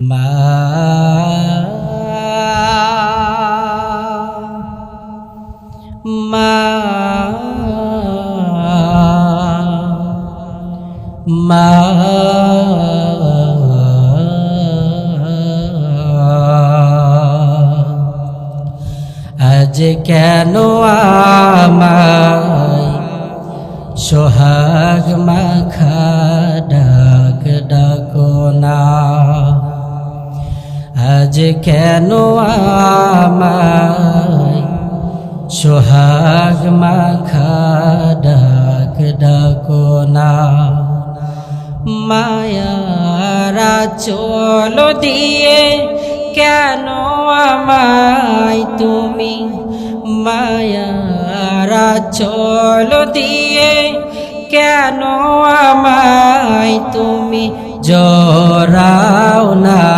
মা মা মা আজ কেন আমায় সোহাগ মাখা কেন আমায় সোহাগ মাখা ডাক না? মায়ারা চলো দিয়ে কেন আমায় তুমি? মায়ারা চলো দিয়ে কেন আমায় তুমি? জরাও না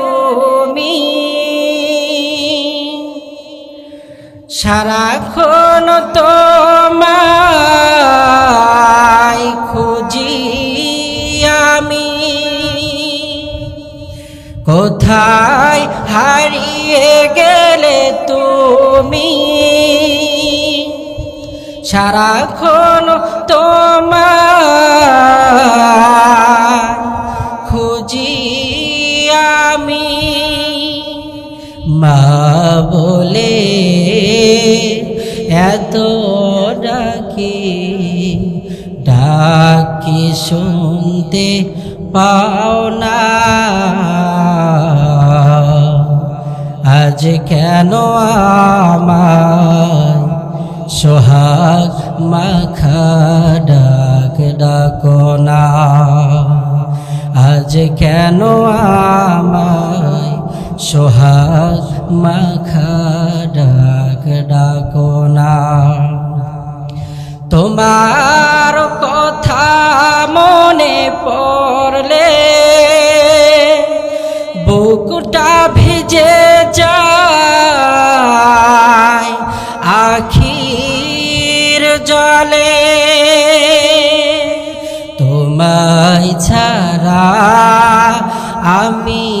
সারাক্ষণ তোমায় খুঁজি আমি। কোথায় হারিয়ে গেলে তুমি? সারাক্ষণ তোমার খুঁজি আমি। মা বলে, এত ডাকি ডাকি শুনতে পাও না। আজ কেন আমার সোহাগ মাখা ডাক ডাকো না? আজ কেন আমায় সোহাগ মাখা ডাক ডাকো না। তোমার কথা মনে পড়লে বুকটা ভিজে যায় আখির জলে। তোমায় ছাড়া আমি